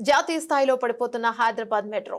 జాతీయ స్థాయిలో పడిపోతున్న హైదరాబాద్ మెట్రో.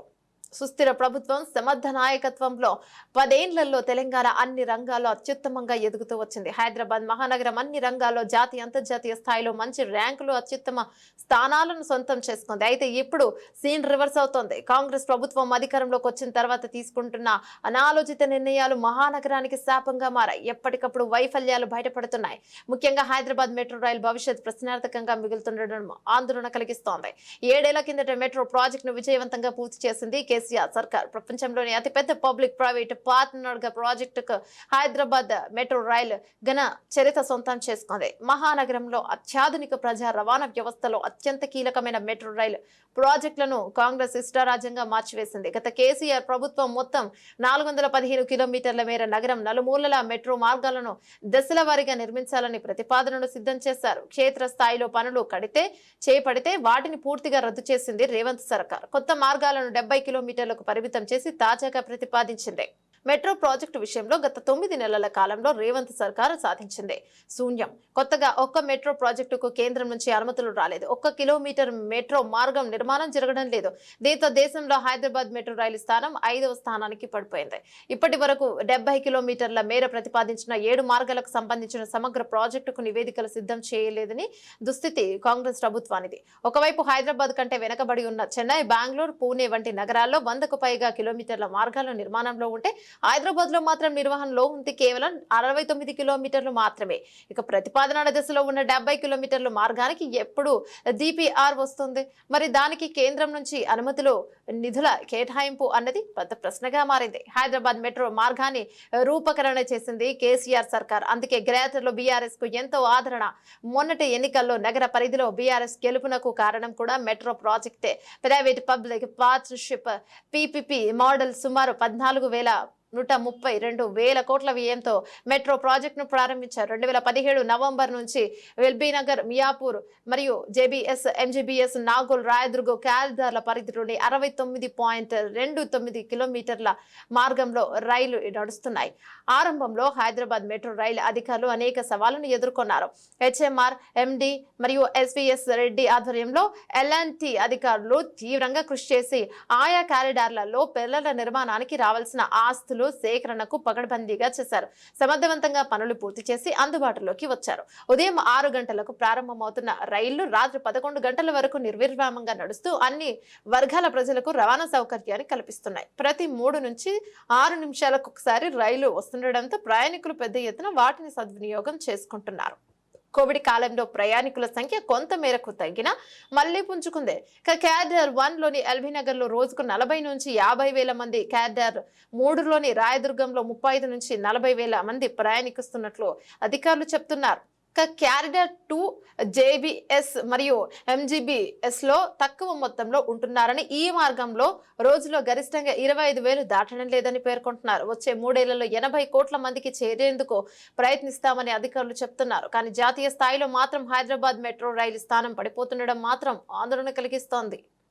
సుస్థిర ప్రభుత్వం సమర్థ నాయకత్వంలో పదేండ్లలో తెలంగాణ అన్ని రంగాల్లో అత్యుత్తమంగా ఎదుగుతూ వచ్చింది. హైదరాబాద్ మహానగరం అన్ని రంగాల్లో జాతీయ అంతర్జాతీయ స్థాయిలో మంచి ర్యాంకులు అత్యుత్తమ స్థానాలను సొంతం చేసుకుంది. అయితే ఇప్పుడు సీన్ రివర్స్ అవుతోంది. కాంగ్రెస్ ప్రభుత్వం అధికారంలోకి వచ్చిన తర్వాత తీసుకుంటున్న అనాలోచిత నిర్ణయాలు మహానగరానికి శాపంగా మారాయి. ఎప్పటికప్పుడు వైఫల్యాలు బయటపడుతున్నాయి. ముఖ్యంగా హైదరాబాద్ మెట్రో రైలు భవిష్యత్ ప్రశ్నార్థకంగా మిగులుతుండడం ఆందోళన కలిగిస్తోంది. ఏడేళ్ళ కిందట మెట్రో ప్రాజెక్టును విజయవంతంగా పూర్తి చేసింది కేసీఆర్ సర్కార్. ప్రపంచంలోని అతిపెద్ద పబ్లిక్ ప్రైవేట్ పార్ట్నర్గా ప్రాజెక్టుకు హైదరాబాద్ మెట్రో రైలు ఘన చరిత్ర సొంతం చేసుకుంది. మహానగరంలో అత్యాధునిక ప్రజా రవాణా వ్యవస్థలో అత్యంత కీలకమైన మెట్రో రైలు ప్రాజెక్టులను కాంగ్రెస్ ఇష్టారాజ్యంగా మార్చివేసింది. గత కేసీఆర్ ప్రభుత్వం మొత్తం నాలుగు వందల పదిహేను కిలోమీటర్ల మేర నగరం నలుమూలల మెట్రో మార్గాలను దశల వారీగా నిర్మించాలని ప్రతిపాదనను సిద్ధం చేశారు. క్షేత్ర స్థాయిలో పనులు కడితే చేపడితే వాటిని పూర్తిగా రద్దు చేసింది రేవంత్ సర్కార్. కొత్త మార్గాలను డెబ్బై కిలోమీటర్ కిలోమీటర్లకు పరిమితం చేసి తాజాగా ప్రతిపాదించింది. మెట్రో ప్రాజెక్టు విషయంలో గత తొమ్మిది నెలల కాలంలో రేవంత్ సర్కారు సాధించింది. శూన్యం. కొత్తగా ఒక్క మెట్రో ప్రాజెక్టుకు కేంద్రం నుంచి అనుమతులు రాలేదు. ఒక్క కిలోమీటర్ మెట్రో మార్గం నిర్మాణం జరగడం లేదు. దీంతో దేశంలో హైదరాబాద్ మెట్రో రైలు స్థానం ఐదవ స్థానానికి పడిపోయింది. ఇప్పటి వరకు డెబ్బై కిలోమీటర్ల మేర ప్రతిపాదించిన ఏడు మార్గాలకు సంబంధించిన సమగ్ర ప్రాజెక్టుకు నివేదికలు సిద్ధం చేయలేదని దుస్థితి కాంగ్రెస్ ప్రభుత్వానిది. ఒకవైపు హైదరాబాద్ కంటే వెనకబడి ఉన్న చెన్నై బెంగళూరు పూణే వంటి నగరాల్లో వందకు పైగా కిలోమీటర్ల మార్గాలు నిర్మాణంలో ఉంటే హైదరాబాద్లో మాత్రం నిర్వహణలో ఉంది. కేవలం అరవై తొమ్మిది కిలోమీటర్లు మాత్రమే. ఇక ప్రతిపాదన దశలో ఉన్న డెబ్బై కిలోమీటర్ల మార్గానికి ఎప్పుడు డిపిఆర్ వస్తుంది? మరి దానికి కేంద్రం నుంచి అనుమతులు నిధుల కేటాయింపు అన్నది పెద్ద ప్రశ్నగా మారింది. హైదరాబాద్ మెట్రో మార్గాన్ని రూపకరణ చేసింది కేసీఆర్ సర్కార్. అందుకే గ్రేటర్లో బీఆర్ఎస్కు ఎంతో ఆదరణ. మొన్నటి ఎన్నికల్లో నగర పరిధిలో బీఆర్ఎస్ గెలుపునకు కారణం కూడా metro ప్రాజెక్టే. Private public partnership PPP model సుమారు పద్నాలుగు వేల నూట ముప్పై రెండు వేల కోట్ల వ్యయంతో మెట్రో ప్రాజెక్టును ప్రారంభించారు. రెండు వేల పదిహేడు నవంబర్ నుంచి ఎల్బీనగర్ మియాపూర్ మరియు జేబీఎస్ ఎంజీబీఎస్ నాగోల్ రాయదుర్గ క్యారిదార్ల పరిధిలోని అరవై తొమ్మిది పాయింట్ రెండు తొమ్మిది కిలోమీటర్ల మార్గంలో రైలు నడుస్తున్నాయి. ఆరంభంలో హైదరాబాద్ మెట్రో రైలు అధికారులు అనేక సవాళ్ళను ఎదుర్కొన్నారు. హెచ్ఎంఆర్ ఎండి మరియు ఎస్వీఎస్ రెడ్డి ఆధ్వర్యంలో ఎల్ఎన్టీ అధికారులు తీవ్రంగా కృషి చేసి ఆయా కారిడార్లలో పిల్లల నిర్మాణానికి రావాల్సిన ఆస్తులు సేకరణకు పకడ్బందీగా చేశారు. సమర్థవంతంగా పనులు పూర్తి చేసి అందుబాటులోకి వచ్చారు. ఉదయం ఆరు గంటలకు ప్రారంభమవుతున్న రైళ్ళు రాత్రి పదకొండు గంటల వరకు నిర్విరామంగా నడుస్తూ అన్ని వర్గాల ప్రజలకు రవాణా సౌకర్యాన్ని కల్పిస్తున్నాయి. ప్రతి మూడు నుంచి ఆరు నిమిషాలకు ఒకసారి రైలు వస్తుండటంతో ప్రయాణికులు పెద్ద ఎత్తున వాటిని సద్వినియోగం చేసుకుంటున్నారు. కోవిడ్ కాలంలో ప్రయాణికుల సంఖ్య కొంత మేరకు తగ్గినా మళ్ళీ పుంజుకుంది. ఇక క్యాడర్ వన్లోని ఎల్బీ నగర్లో రోజుకు నలభై నుంచి యాభై వేల మంది క్యాడర్ మూడులోని రాయదుర్గంలో ముప్పై ఐదు నుంచి నలభై వేల మంది ప్రయాణికుస్తున్నట్లు అధికారులు చెప్తున్నారు. క్యారిడర్ టూ జేబిఎస్ మరియు ఎంజీబీఎస్లో తక్కువ మొత్తంలో ఉంటున్నారని ఈ మార్గంలో రోజులో గరిష్టంగా ఇరవై ఐదు వేలు దాటడం లేదని పేర్కొంటున్నారు. వచ్చే మూడేళ్ళలో ఎనభై కోట్ల మందికి చేరేందుకు ప్రయత్నిస్తామని అధికారులు చెప్తున్నారు. కానీ జాతీయ స్థాయిలో మాత్రం హైదరాబాద్ మెట్రో రైలు స్థానం పడిపోతుండడం మాత్రం ఆందోళన కలిగిస్తోంది.